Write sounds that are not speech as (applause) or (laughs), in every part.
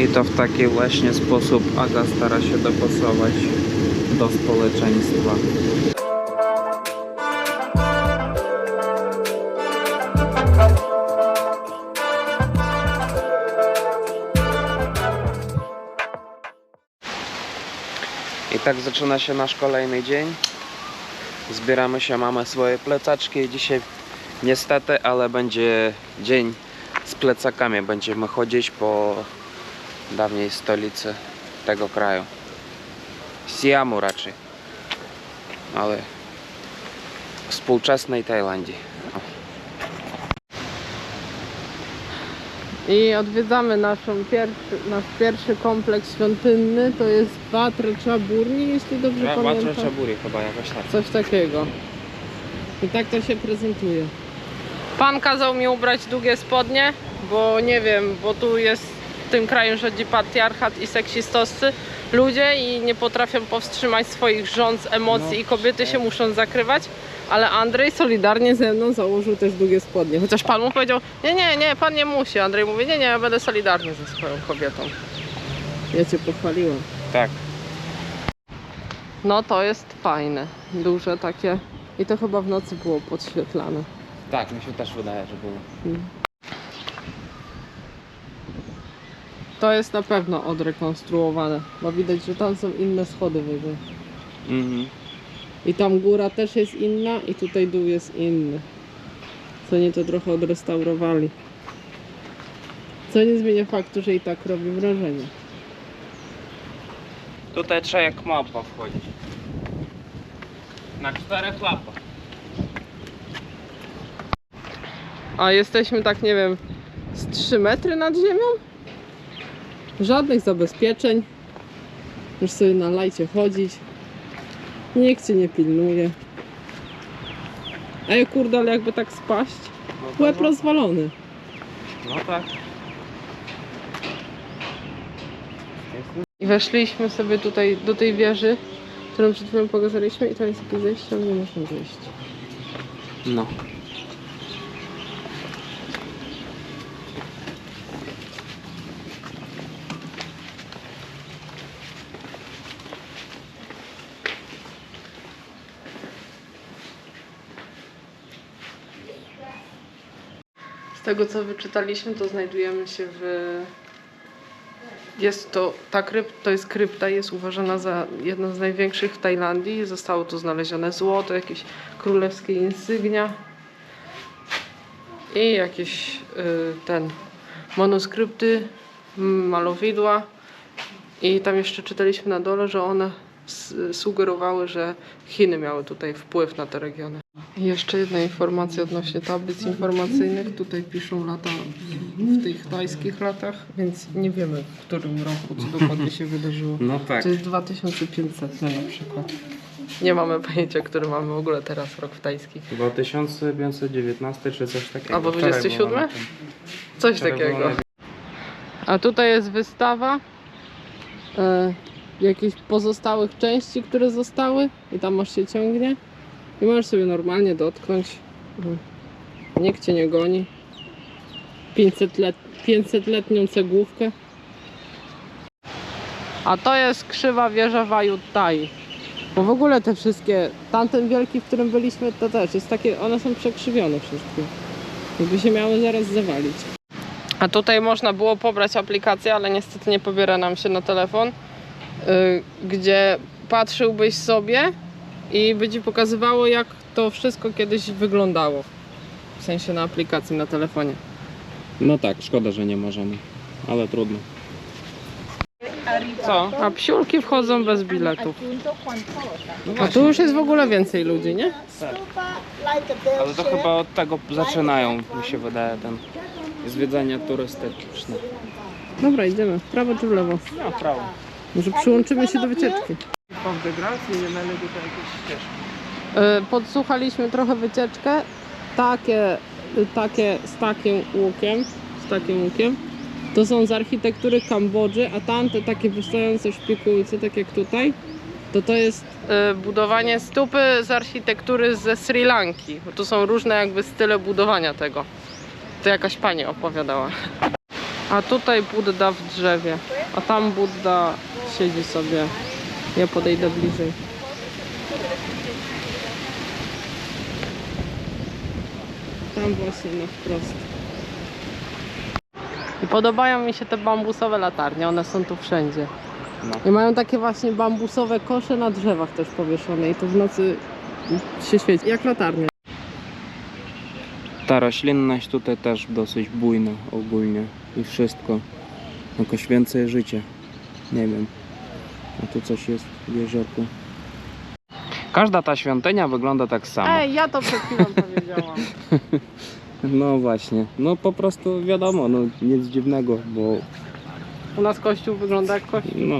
I to w taki właśnie sposób Aga stara się dopasować do społeczeństwa. I tak zaczyna się nasz kolejny dzień. Zbieramy się, mamy swoje plecaczki. Dzisiaj niestety, ale będzie dzień z plecakami. Będziemy chodzić po dawniej stolicy tego kraju. Siamu raczej. Ale współczesnej Tajlandii. I odwiedzamy naszą pierwszy, nasz pierwszy kompleks świątynny, to jest Batra Chaburni, jeśli dobrze pamiętam. Chaburi chyba jakoś tak. Coś takiego. I tak to się prezentuje. Pan kazał mi ubrać długie spodnie, bo nie wiem, bo tu jest tym kraju rządzi patriarchat i seksistowscy ludzie i nie potrafią powstrzymać swoich rząd, emocji No, i kobiety się tak. muszą zakrywać. Ale Andrzej solidarnie ze mną założył też długie spodnie. Chociaż pan mu powiedział, nie, nie, nie, pan nie musi. Andrzej mówi, nie, nie, ja będę solidarny ze swoją kobietą. Ja cię pochwaliłam. Tak. No to jest fajne, duże takie. I to chyba w nocy było podświetlane. Tak, mi się też wydaje, że było. To jest na pewno odrekonstruowane, bo widać, że tam są inne schody wyżej. Mhm. I tam góra też jest inna i tutaj dół jest inny. Co nie to trochę odrestaurowali. Co nie zmienia faktu, że i tak robi wrażenie. Tutaj trzeba jak mapa wchodzić. Na czterech łapach. A jesteśmy tak, nie wiem, z 3 metry nad ziemią? Żadnych zabezpieczeń. Możesz sobie na lajcie chodzić. Nikt cię nie pilnuje. Ej, kurde, ale jakby tak spaść. No, Łeb rozwalony. no tak. I weszliśmy sobie tutaj do tej wieży, którą przed chwilą pokazaliśmy i tam jest jakieś zejście, ale nie można zejść. No. Tego co wyczytaliśmy, to znajdujemy się w. Jest to, ta to jest krypta, jest uważana za jedną z największych w Tajlandii. Zostało tu znalezione złoto, jakieś królewskie insygnia i jakieś y, ten manuskrypty, malowidła. I tam jeszcze czytaliśmy na dole, że one sugerowały, że Chiny miały tutaj wpływ na te regiony. I Jeszcze jedna informacja odnośnie tablic informacyjnych. Tutaj piszą lata w tych tajskich latach, więc nie wiemy w którym roku co dokładnie się wydarzyło. No tak. To jest 2500 na przykład. Nie mamy pojęcia, który mamy w ogóle teraz rok w tajskich. 2519 czy coś takiego. Albo Wczoraj 27? było na tym. Coś takiego. A tutaj jest wystawa e, jakichś pozostałych części, które zostały i tam masz się ciągnie i możesz sobie normalnie dotknąć. Mhm. Nikt cię nie goni. 500 let, 500-letnią cegłówkę. A to jest krzywa wieża Wajuttai. Bo w ogóle te wszystkie, tamten wielki, w którym byliśmy, to też jest takie, one są przekrzywione wszystkie. Jakby się miały zaraz zawalić. A tutaj można było pobrać aplikację, ale niestety nie pobiera nam się na telefon, y, gdzie patrzyłbyś sobie i by ci pokazywało, jak to wszystko kiedyś wyglądało. W sensie na aplikacji na telefonie. No tak, szkoda, że nie możemy. Ale trudno. Co? A psiulki wchodzą bez biletów. A tu już jest w ogóle więcej ludzi, nie? Ale to chyba od tego zaczynają, mi się wydaje, ten zwiedzania turystyczne. Dobra, idziemy. W prawo czy w lewo? No, prawo. Może przyłączymy się do wycieczki. Konfederacji nie mieli tutaj jakieś ścieżki. Y, Podsłuchaliśmy trochę wycieczkę. Takie, takie z takim łukiem, z takim łukiem. To są z architektury Kambodży, a tamte takie wystające szpikulce, tak jak tutaj, to to jest y, budowanie stupy z architektury ze Sri Lanki. Bo tu są różne jakby style budowania tego. To jakaś pani opowiadała. A tutaj Budda w drzewie. A tam Budda siedzi sobie. Ja podejdę bliżej. Tam właśnie na wprost. I podobają mi się te bambusowe latarnie, one są tu wszędzie. No. I mają takie właśnie bambusowe kosze na drzewach też powieszone i to w nocy się świeci, jak latarnie. Ta roślinność tutaj też dosyć bujna ogólnie i wszystko. Jakoś więcej życia. Nie wiem. A tu coś jest w jeziorku. Każda ta świątynia wygląda tak samo. Ej, ja to przed chwilą powiedziałam. (laughs) No właśnie. No po prostu wiadomo, no nic dziwnego, bo U nas kościół wygląda jak kościół. no.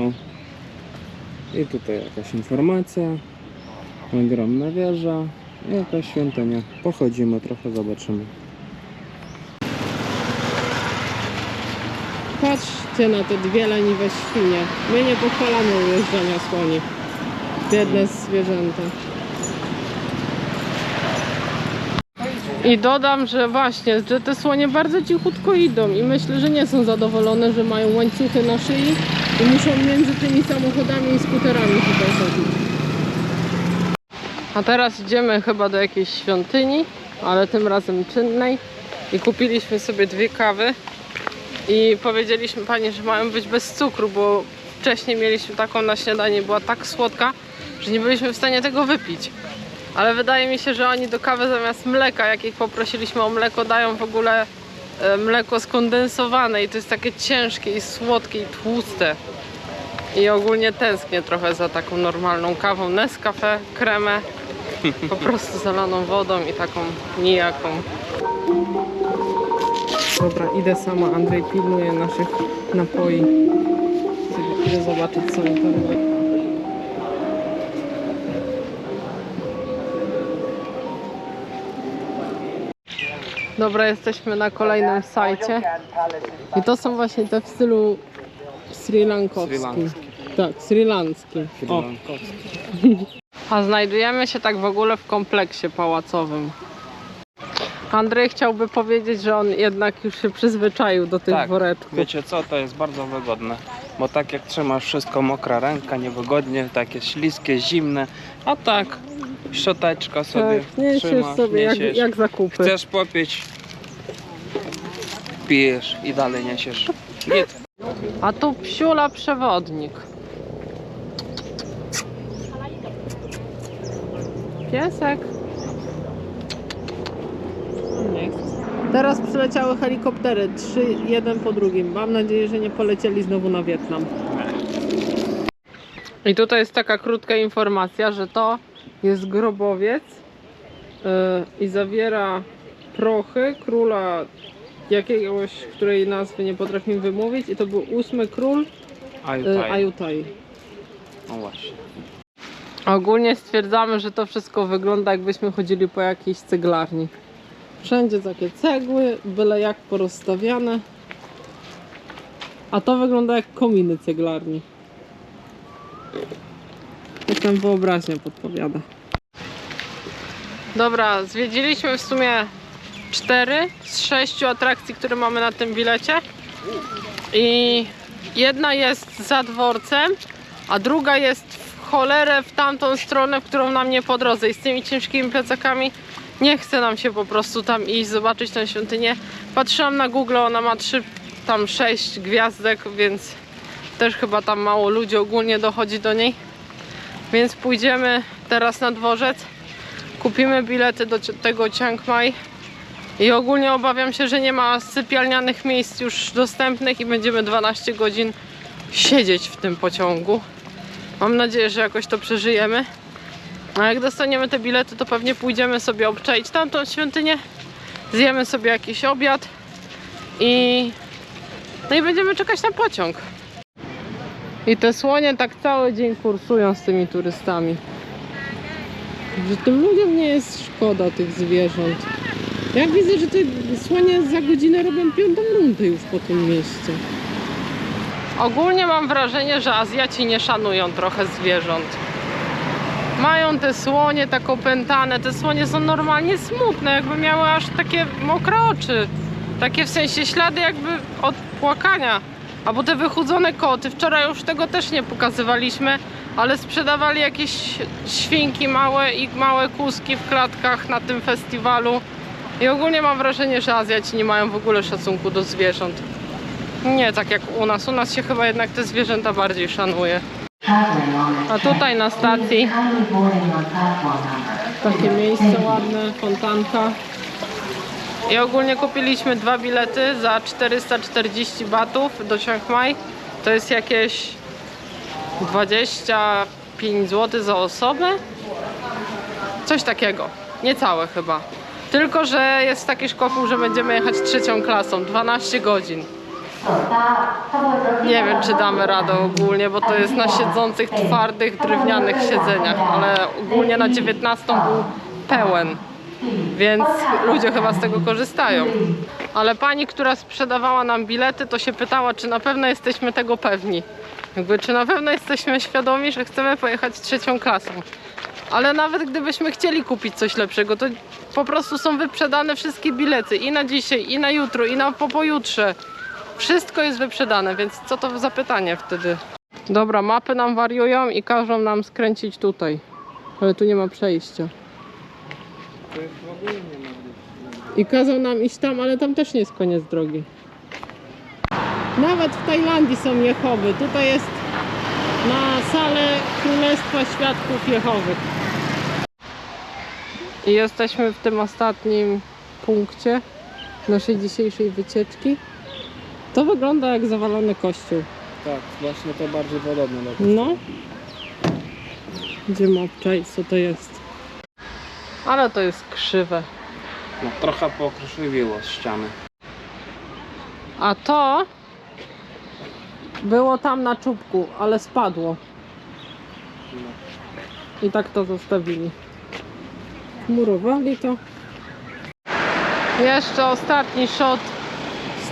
I tutaj jakaś informacja. Ogromna wieża. i Jakaś świątynia. Pochodzimy trochę, zobaczymy. Patrzcie na te dwie leniwe świnie. My nie pochwalamy ujeżdżania słoni. Biedne zwierzęta. I dodam, że właśnie, że te słonie bardzo cichutko idą i myślę, że nie są zadowolone, że mają łańcuchy na szyi i muszą między tymi samochodami i skuterami tutaj chodzić. A teraz idziemy chyba do jakiejś świątyni, ale tym razem czynnej i kupiliśmy sobie dwie kawy i powiedzieliśmy pani, że mają być bez cukru, bo wcześniej mieliśmy taką na śniadanie, była tak słodka, że nie byliśmy w stanie tego wypić. Ale wydaje mi się, że oni do kawy zamiast mleka, jak ich poprosiliśmy o mleko, dają w ogóle e, mleko skondensowane i to jest takie ciężkie i słodkie i tłuste. I ogólnie tęsknię trochę za taką normalną kawą Nescafe, kremę, po prostu zalaną wodą i taką nijaką. Dobra, idę sama. Andrzej pilnuje naszych napoi. Idę zobaczyć co mi tam robi. Dobra, jesteśmy na kolejnym sajcie. I to są właśnie te w stylu sri lankowskim. Tak, sri lanckim. O. (laughs) A znajdujemy się tak w ogóle w kompleksie pałacowym. Andrzej chciałby powiedzieć, że on jednak już się przyzwyczaił do tych Tak, woreczków. Wiecie co, to jest bardzo wygodne. Bo tak jak trzymasz wszystko mokra ręka, niewygodnie, takie śliskie, zimne. A tak, szczoteczka sobie tak, niesiesz trzymasz, sobie jak, niesiesz. jak zakupy. Chcesz popić, pijesz i dalej niesiesz. Git. A tu psiula przewodnik. Piesek. Nie chce. Teraz przyleciały helikoptery, trzy, jeden po drugim. Mam nadzieję, że nie polecieli znowu na Wietnam. I tutaj jest taka krótka informacja, że to jest grobowiec yy, i zawiera prochy króla jakiegoś, której nazwy nie potrafimy wymówić i to był ósmy król y, tutaj. Ajutai. No właśnie. Ogólnie stwierdzamy, że to wszystko wygląda jakbyśmy chodzili po jakiejś ceglarni. Wszędzie takie cegły, byle jak porozstawiane. A to wygląda jak kominy ceglarni. Jak tam wyobraźnia podpowiada. Dobra, zwiedziliśmy w sumie cztery z sześciu atrakcji, które mamy na tym bilecie. I jedna jest za dworcem, a druga jest w cholerę w tamtą stronę, w którą nam nie po drodze. I z tymi ciężkimi plecakami nie chce nam się po prostu tam iść, zobaczyć tę świątynię. Patrzyłam na Google, ona ma trzy, tam sześć gwiazdek, więc też chyba tam mało ludzi ogólnie dochodzi do niej. Więc pójdziemy teraz na dworzec, kupimy bilety do tego Chiang Mai i ogólnie obawiam się, że nie ma sypialnianych miejsc już dostępnych i będziemy 12 godzin siedzieć w tym pociągu. Mam nadzieję, że jakoś to przeżyjemy. A jak dostaniemy te bilety, to pewnie pójdziemy sobie obczaić tamtą świątynię, zjemy sobie jakiś obiad i no i będziemy czekać na pociąg. I te słonie tak cały dzień kursują z tymi turystami. Że tym ludziom nie jest szkoda tych zwierząt. Ja widzę, że te słonie za godzinę robią piątą rundę już po tym mieście. Ogólnie mam wrażenie, że Azjaci nie szanują trochę zwierząt. Mają te słonie tak opętane, te słonie są normalnie smutne, jakby miały aż takie mokre oczy. Takie w sensie ślady jakby od popłakania. Albo te wychudzone koty. Wczoraj już tego też nie pokazywaliśmy, ale sprzedawali jakieś świnki małe i małe kuski w klatkach na tym festiwalu. I ogólnie mam wrażenie, że Azjaci nie mają w ogóle szacunku do zwierząt. Nie tak jak u nas. U nas się chyba jednak te zwierzęta bardziej szanuje. A tutaj na stacji takie miejsce ładne, fontanka. I ogólnie kupiliśmy dwa bilety za 440 batów do Chiang Mai. To jest jakieś 25 zł za osobę. Coś takiego. Niecałe chyba. Tylko, że jest taki szkopuł, że będziemy jechać trzecią klasą. 12 godzin. Nie wiem, czy damy radę ogólnie, bo to jest na siedzących, twardych, drewnianych siedzeniach, ale ogólnie na 19 był pełen, więc ludzie chyba z tego korzystają. Ale pani, która sprzedawała nam bilety, to się pytała, czy na pewno jesteśmy tego pewni. Jakby, czy na pewno jesteśmy świadomi, że chcemy pojechać trzecią klasą. Ale nawet gdybyśmy chcieli kupić coś lepszego, to po prostu są wyprzedane wszystkie bilety i na dzisiaj, i na jutro, i na po pojutrze. Wszystko jest wyprzedane, więc co to za pytanie wtedy? Dobra, mapy nam wariują i każą nam skręcić tutaj. Ale tu nie ma przejścia. I kazał nam iść tam, ale tam też nie jest koniec drogi. Nawet w Tajlandii są Jehowy. Tutaj jest na salę Królestwa Świadków Jehowych. I jesteśmy w tym ostatnim punkcie naszej dzisiejszej wycieczki. To wygląda jak zawalony kościół. Tak, właśnie to bardziej podobne do No. Idziemy obczaić co to jest. Ale to jest krzywe. No, trochę pokrzywiło z ściany. A to było tam na czubku, ale spadło. I tak to zostawili. Murowali to. Jeszcze ostatni shot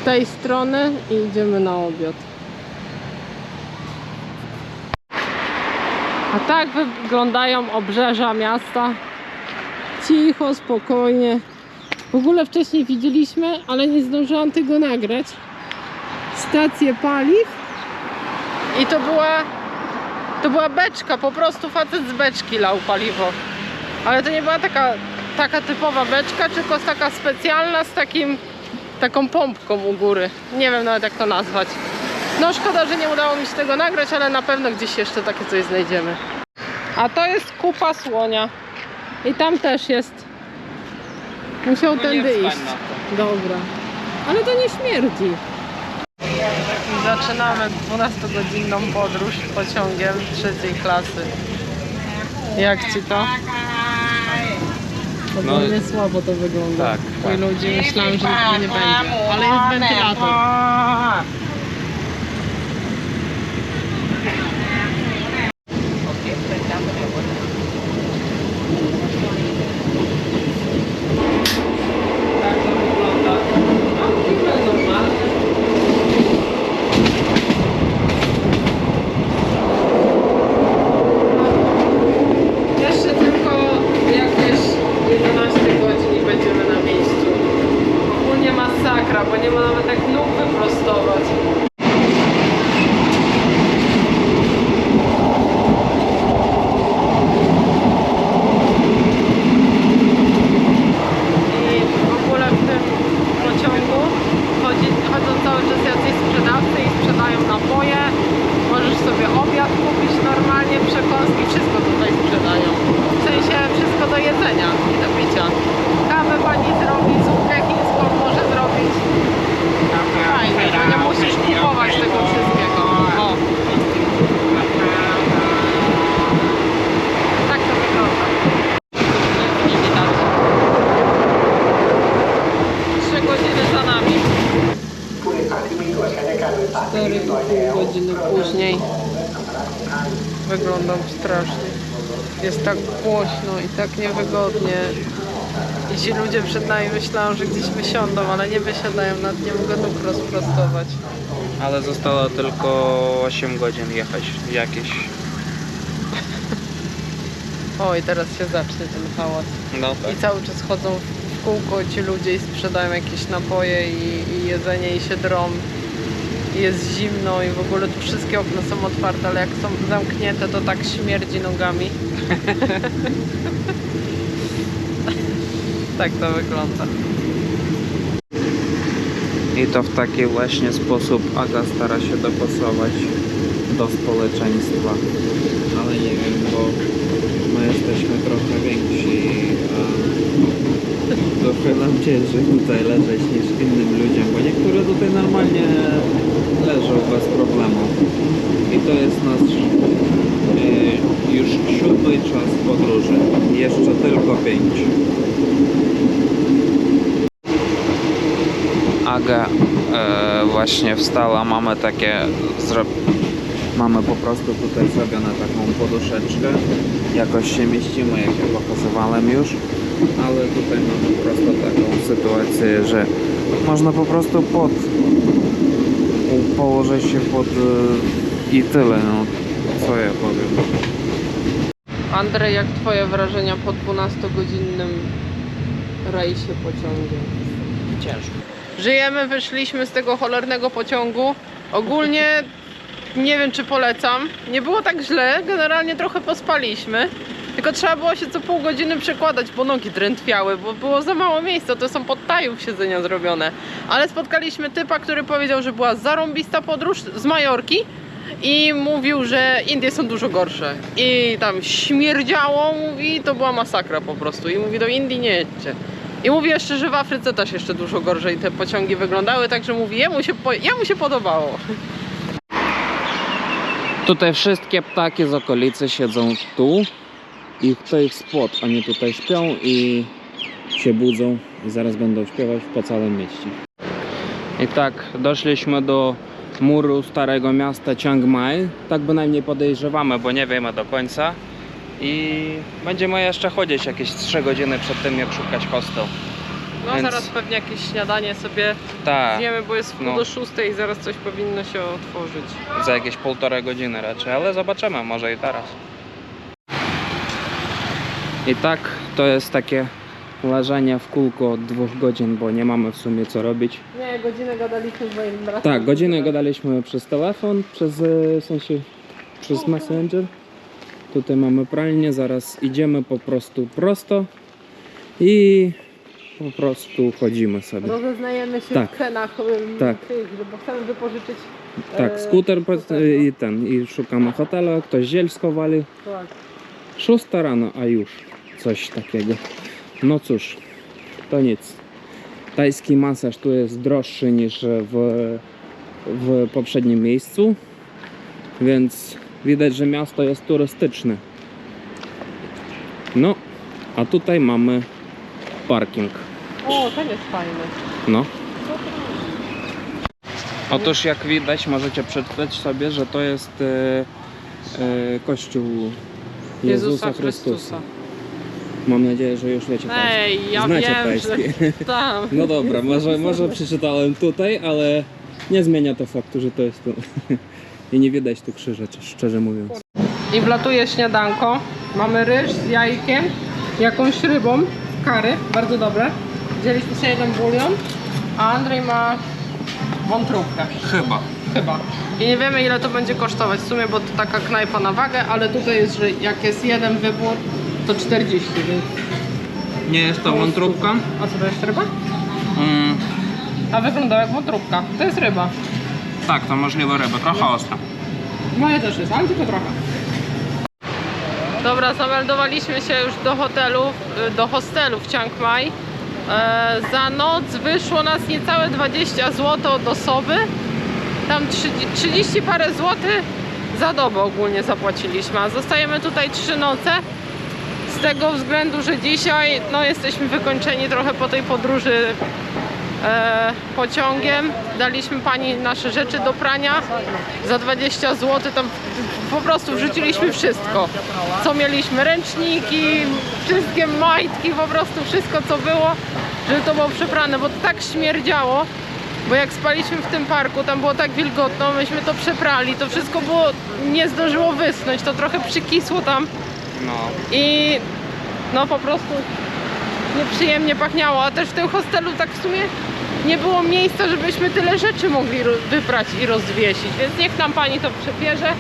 tej strony i idziemy na obiad. A tak wyglądają obrzeża miasta. Cicho, spokojnie. W ogóle wcześniej widzieliśmy, ale nie zdążyłam tego nagrać. Stację paliw. I to była to była beczka, po prostu facet z beczki lał paliwo. Ale to nie była taka, taka typowa beczka, tylko taka specjalna z takim taką pompką u góry. Nie wiem nawet jak to nazwać. No szkoda, że nie udało mi się tego nagrać, ale na pewno gdzieś jeszcze takie coś znajdziemy. A to jest kupa słonia. I tam też jest. Musiał No tędy iść. Dobra. Ale to nie śmierdzi. Zaczynamy 12-godzinną podróż pociągiem trzeciej klasy. Jak ci to? Ogólnie słabo to wygląda. tak, tak. ludzie myślałem, że nie będzie. Ale jest wentylator. Tak to wygląda. No, kibel normalny. Jeszcze tylko jakieś 11 godzin i będziemy na miejscu. Ogólnie masakra, bo nie ma nawet jak nóg wyprostować. I w ogóle w tym pociągu chodzi, chodzą cały czas jacyś sprzedawcy i sprzedają napoje. Możesz sobie obiad kupić normalnie, przekąski, wszystko tutaj sprzedają. W sensie wszystko do jedzenia i do picia. Kawę pani zrobi, zupkę chińską może zrobić. Fajnie, że nie musisz kupować tego wszystkiego. O. Tak to wygląda. Nie widać. Trzy godziny za nami. 4,5 godziny później. Wyglądam strasznie. Jest tak głośno i tak niewygodnie. I ci ludzie przed nami myślą, że gdzieś wysiądą, ale nie wysiadają, nawet nie mogę nóg rozprostować. Ale zostało tylko 8 godzin jechać jakieś. (laughs) O, i teraz się zacznie ten hałas. No tak. I cały czas chodzą w kółko ci ludzie i sprzedają jakieś napoje i, i jedzenie i się drą. Jest zimno i w ogóle tu wszystkie okna są otwarte, ale jak są zamknięte, to tak śmierdzi nogami. (laughs) tak to wygląda. I to w taki właśnie sposób Aga stara się dopasować do społeczeństwa. Ale nie wiem, bo my jesteśmy trochę więksi, trochę nam ciężej tutaj leżeć niż innym ludziom, bo niektórzy tutaj normalnie leżą bez problemu. I to jest nasz e, już siódmy czas podróży. Jeszcze tylko pięć. Aga e, właśnie wstała, mamy takie mamy po prostu tutaj zrobione taką poduszeczkę. Jakoś się mieścimy, jak ja pokazywałem już, ale tutaj mamy po prostu taką sytuację, że można po prostu pod położyć się pod e, i tyle, no co ja powiem. Andrzej, jak twoje wrażenia po 12-godzinnym rejsie pociągiem? Ciężko. Żyjemy, wyszliśmy z tego cholernego pociągu. Ogólnie nie wiem, czy polecam. Nie było tak źle, generalnie trochę pospaliśmy. Tylko trzeba było się co pół godziny przekładać, bo nogi drętwiały, bo było za mało miejsca. To są pod tajów siedzenia zrobione. Ale spotkaliśmy typa, który powiedział, że była zarąbista podróż z Majorki i mówił, że Indie są dużo gorsze. I tam śmierdziało, mówi, to była masakra po prostu. I mówi, do Indii nie jedźcie. I mówi jeszcze, że w Afryce też jeszcze dużo gorzej te pociągi wyglądały, także mówi, jemu się, jemu się podobało. Tutaj wszystkie ptaki z okolicy siedzą tu i to ich spot. Oni tutaj śpią i się budzą i zaraz będą śpiewać po całym mieście. I tak doszliśmy do muru starego miasta Chiang Mai. Tak bynajmniej podejrzewamy, bo nie wiemy do końca. I będziemy jeszcze chodzić jakieś 3 godziny przed tym, jak szukać hostel. No Więc- zaraz pewnie jakieś śniadanie sobie Tak, zjemy, bo jest pół no. do szóstej i zaraz coś powinno się otworzyć. za jakieś półtorej godziny raczej, ale zobaczymy, może i teraz. I tak to jest takie leżenie w kółko od dwóch godzin, bo nie mamy w sumie co robić. Nie, godzinę gadaliśmy z moim bratem. Tak, godzinę gadaliśmy przez telefon, przez e, w sensie przez Messenger. Tutaj mamy pralnię, zaraz idziemy po prostu prosto i po prostu chodzimy sobie. Rozeznajemy się Tak. w cenach ym, Tak. tych, bo chcemy wypożyczyć. Tak, e, skuter po- i ten, i szukamy hotelu, ktoś ziel schowali. Tak. Szósta rano, a już coś takiego. No cóż, to nic. Tajski masaż tu jest droższy niż w, w poprzednim miejscu, więc widać, że miasto jest turystyczne. No, a tutaj mamy parking. O, ten jest fajny. No. Otóż jak widać, możecie przeczytać sobie, że to jest e, e, kościół Jezusa, Jezusa Chrystusa. Chrystusa. Mam nadzieję, że już wiecie tajski. Ej, ja Znacie wiem, tajski. że tam. (laughs) No dobra, może, może przeczytałem tutaj, ale nie zmienia to faktu, że to jest tu. (laughs) I nie widać tu krzyża, szczerze mówiąc. I wlatuje śniadanko. Mamy ryż z jajkiem, jakąś rybą, kary, bardzo dobre. Wzięliśmy sobie jeden bulion, a Andrzej ma wątróbkę. Chyba. Chyba. I nie wiemy ile to będzie kosztować w sumie, bo to taka knajpa na wagę, ale tutaj jest, że jak jest jeden wybór, to 40, więc... Nie jest to wątróbka. A co to jest ryba? Mm, A wygląda jak wątróbka. To jest ryba. tak, to możliwe ryba, trochę ostra. Moje też jest, ale tylko trochę. Dobra, zameldowaliśmy się już do hotelu, y, do hostelu w Chiang Mai. E, za noc wyszło nas niecałe 20 zł od osoby. Tam 30, 30 parę złotych za dobę ogólnie zapłaciliśmy, a zostajemy tutaj 3 noce. Z tego względu, że dzisiaj no, jesteśmy wykończeni trochę po tej podróży e, pociągiem. Daliśmy pani nasze rzeczy do prania za 20 zł. Tam po prostu wrzuciliśmy wszystko, co mieliśmy. Ręczniki, wszystkie majtki, po prostu wszystko co było, żeby to było przeprane, bo tak śmierdziało. Bo jak spaliśmy w tym parku, tam było tak wilgotno, myśmy to przeprali, to wszystko było, nie zdążyło wysnąć, to trochę przykisło tam No. i no po prostu nieprzyjemnie pachniało, a też w tym hostelu tak w sumie nie było miejsca, żebyśmy tyle rzeczy mogli wybrać i rozwiesić, więc niech nam pani to przebierze.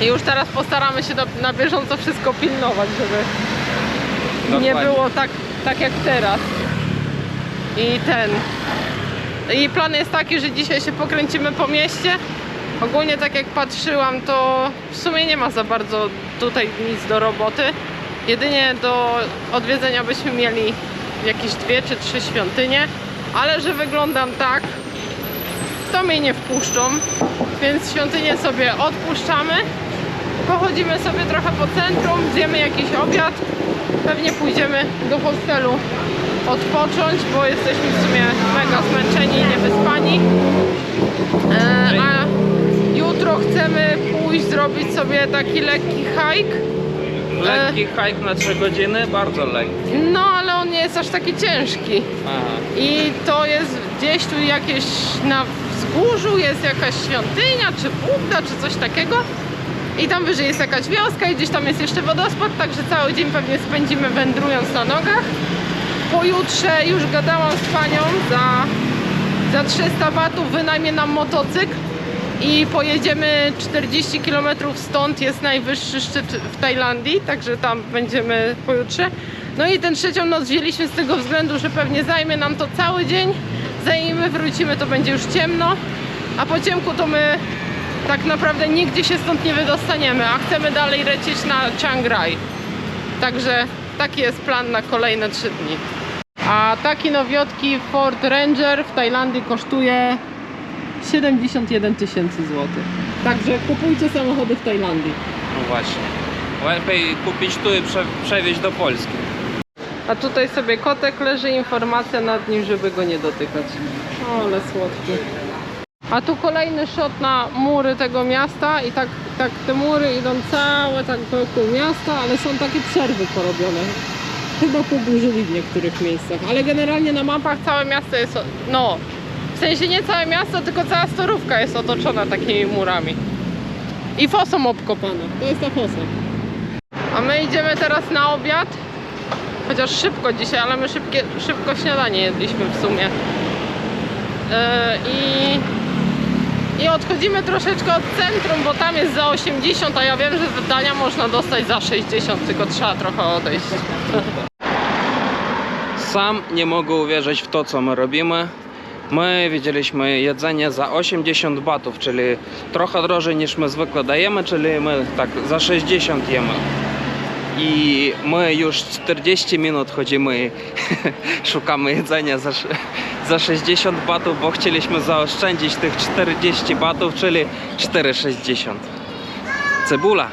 I już teraz postaramy się na bieżąco wszystko pilnować, żeby nie Dokładnie. było tak, tak jak teraz. I ten. I plan jest taki, że dzisiaj się pokręcimy po mieście. Ogólnie tak jak patrzyłam, to w sumie nie ma za bardzo tutaj nic do roboty. Jedynie do odwiedzenia byśmy mieli jakieś dwie czy trzy świątynie, ale że wyglądam tak, to mnie nie wpuszczą, więc świątynię sobie odpuszczamy. Pochodzimy sobie trochę po centrum, zjemy jakiś obiad, pewnie pójdziemy do hostelu odpocząć, bo jesteśmy w sumie mega zmęczeni i niewyspani. E, a chcemy pójść zrobić sobie taki lekki hike. Lekki hike na 3 godziny, bardzo lekki. No ale on nie jest aż taki ciężki. Aha. I to jest gdzieś tu jakieś na wzgórzu jest jakaś świątynia, czy Budda, czy coś takiego. I tam wyżej jest jakaś wioska i gdzieś tam jest jeszcze wodospad, także cały dzień pewnie spędzimy wędrując na nogach. Pojutrze już gadałam z panią za, za 300 watów wynajmie nam motocykl i pojedziemy 40 km stąd jest najwyższy szczyt w Tajlandii, także tam będziemy pojutrze. No i tę trzecią noc wzięliśmy z tego względu, że pewnie zajmie nam to cały dzień. Zanim my wrócimy, to będzie już ciemno, a po ciemku to my tak naprawdę nigdzie się stąd nie wydostaniemy, a chcemy dalej lecieć na Chiang Rai. Także taki jest plan na kolejne 3 dni. A taki nowiotki Ford Ranger w Tajlandii kosztuje 71 tysięcy złotych. Także kupujcie samochody w Tajlandii. No właśnie. Lepiej kupić tu i prze, przewieźć do Polski. A tutaj sobie kotek leży, informacja nad nim, żeby go nie dotykać. O, ale słodki. A tu kolejny shot na mury tego miasta i tak, tak te mury idą całe tak wokół miasta, ale są takie przerwy porobione. Chyba poburzyli w niektórych miejscach, ale generalnie na mapach całe miasto jest, no, w sensie nie całe miasto, tylko cała storówka jest otoczona takimi murami. I fosą obkopana, to jest ta fosa. A my idziemy teraz na obiad. Chociaż szybko dzisiaj, ale my szybkie, szybko śniadanie jedliśmy w sumie. Yy, I, I odchodzimy troszeczkę od centrum, bo tam jest za 80, a ja wiem, że dania można dostać za 60, tylko trzeba trochę odejść. (laughs) Sam nie mogę uwierzyć w to, co my robimy. My widzieliśmy jedzenie za 80 batów, czyli trochę drożej niż my zwykle dajemy, czyli my tak za 60 jemy. I my już 40 minut chodzimy (laughs) szukamy jedzenia za, za 60 batów, bo chcieliśmy zaoszczędzić tych 40 batów, czyli 4,60. Cebula.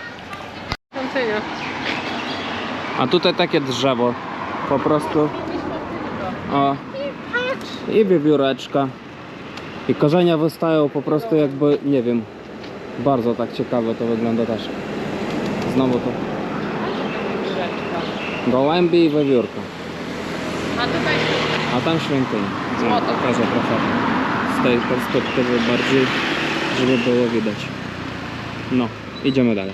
A tutaj takie drzewo. Po prostu. O. I wiewióreczka. I korzenia wystają po prostu jakby, nie wiem. Bardzo tak ciekawe to wygląda też. Znowu to. Gołębi i wiewiórka. A tutaj A tam świątynia. No, Złoto. pokażę trochę z tej perspektywy bardziej, żeby było widać. No, idziemy dalej.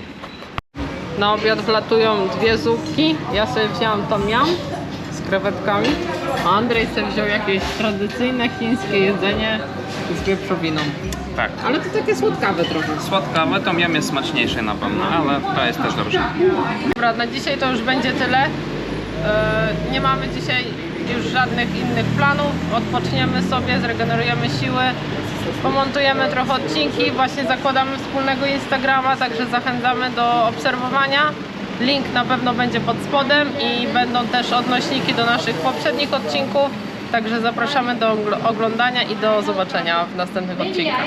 na obiad wlatują dwie zupki. Ja sobie wzięłam tom yum z krewetkami, Andrzej sobie wziął jakieś tradycyjne chińskie jedzenie z wieprzowiną. Tak. Ale to takie słodkawe trochę. Słodkawe, to miam jest smaczniejsze na pewno, ale to jest też dobrze. Dobra, na dzisiaj to już będzie tyle. E, Nie mamy dzisiaj już żadnych innych planów. Odpoczniemy sobie, zregenerujemy siły, pomontujemy trochę odcinki. Właśnie zakładamy wspólnego Instagrama, także zachęcamy do obserwowania. Link na pewno będzie pod spodem i będą też odnośniki do naszych poprzednich odcinków. Także zapraszamy do ogl- oglądania i do zobaczenia w następnych odcinkach.